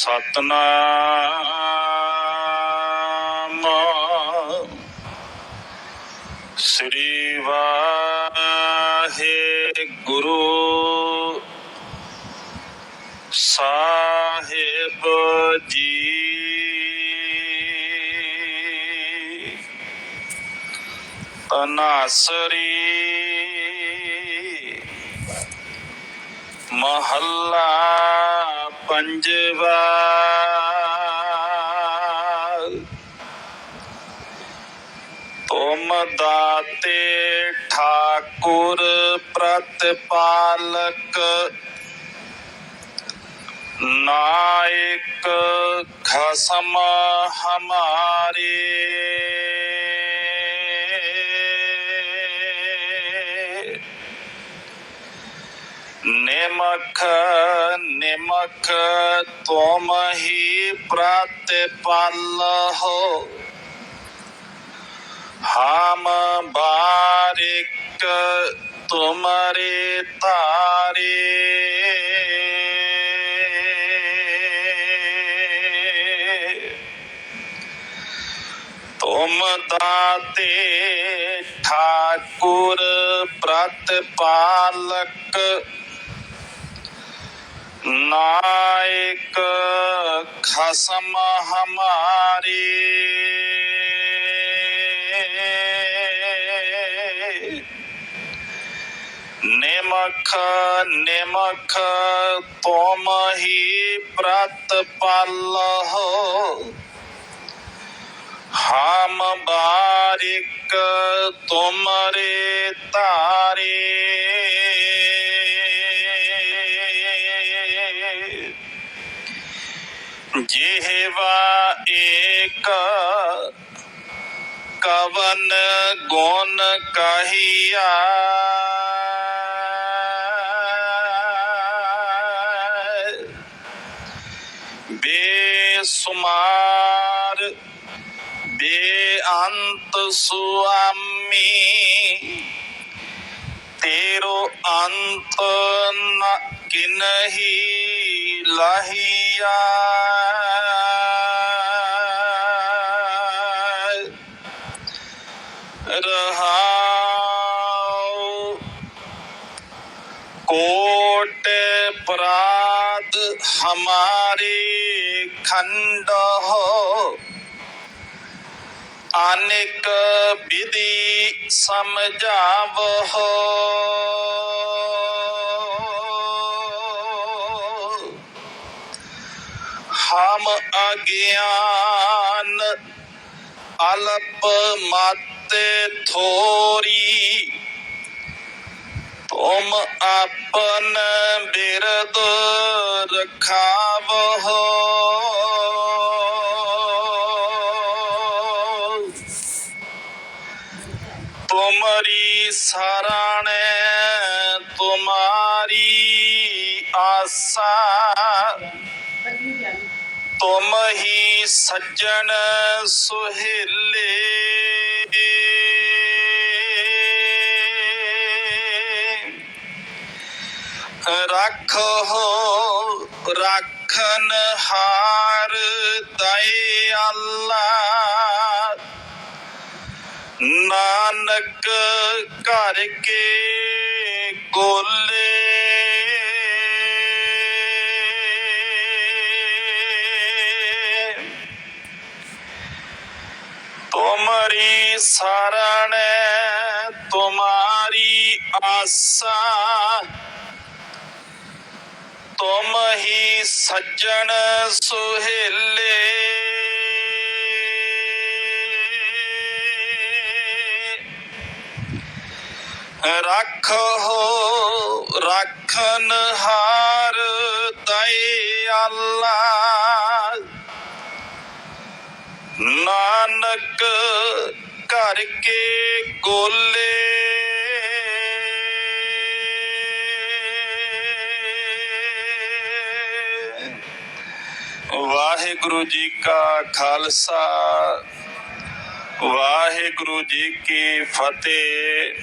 ਸਤਨਾਮ। ਸ੍ਰੀ ਵਾਹਿਗੁਰੂ ਸਾਹਿਬ ਜੀ। ਅਨਾਸਰੀ ਮਹੱਲਾ ਪੰਜਵਾ ਤੁਮ ਦਾਤੇ ਠਾਕੁਰ ਪ੍ਰਤਪਾਲਕ ਨਾਇਕ ਖਸਮ ਹਮਾਰੇ। ਨਿਮਖ ਨਿਮਖ ਤੁਮ ਹੀ ਪ੍ਰਤਪਾਲ ਹੋ। ਹਮ ਬਾਰਿਕ ਤੁਮਰੇ ਤਾਰੇ ਤੁਮ ਦਾਤੇ ਠਾਕੁਰ ਪ੍ਰਤਪਾਲਕ ਨਾਇਕ ਖਸਮ ਹਮਾਰੇ। ਨਿਮਖ ਨਿਮਖ ਤੁਮ ਹੀ ਪ੍ਰਤਪਾਲ ਹੋ। ਹਮ ਬਾਰਿਕ ਤੁਮਰੇ ਤਾਰੇ ਜਿਹਵਾ ਏਕ ਕਵਨ ਗੁਣ ਕਹੀਆ। ਬੇਸੁਮਾਰ ਬੇਅੰਤ ਸੁਆਮੀ ਤੇਰੋ ਅੰਤ ਨ ਕਿਨਹੀ। ਲਹੀਆ। ਰਹਾਉ ਕੋਟ ਪ੍ਰਾਦ ਹਮਾਰੇ ਖੰਡ ਹੋ। ਅਨੇਕ ਵਿਧि ਸਮਝਾਵ। ਹੋ ਹਮ ਅਗਿਆਨ, ਅਲਪ ਮਾਤੇ ਥੋਰੀ। ਤੁਮ ਆਪਨ ਬਿਰਦ ਰਖਾਵ ਹੋ ਤੁਮਰੀ ਸਰਣੇ ਤੁਮਾਰੀ ਆਸਾ। ਤੁਮ ਹੀ ਸੱਜਣ ਸੁਹੇਲੇ। ਰੱਖੋ ਰੱਖਨ ਹਾਰ ਦਇ ਅੱਲਾ। ਨਾਨਕ ਘਰ ਕੇ ਗੋਲੇ ਤੁਮਰੀ ਸਰਣ ਤੁਮਾਰੀ ਆਸਾ। ਤੁਮ ਹੀ ਸੱਜਣ ਸੁਹੇਲੇ। ਰੱਖੋ ਰੱਖਨ ਹਾਰ ਦਇ ਅੱਲਾ। ਨਾਨਕ ਘਰ ਗੋਲੇ। ਵਾਹਿਗੁਰੂ ਜੀ ਕਾ ਖਾਲਸਾ ਵਾਹਿਗੁਰੂ ਜੀ ਕੀ ਫਤਿਹ।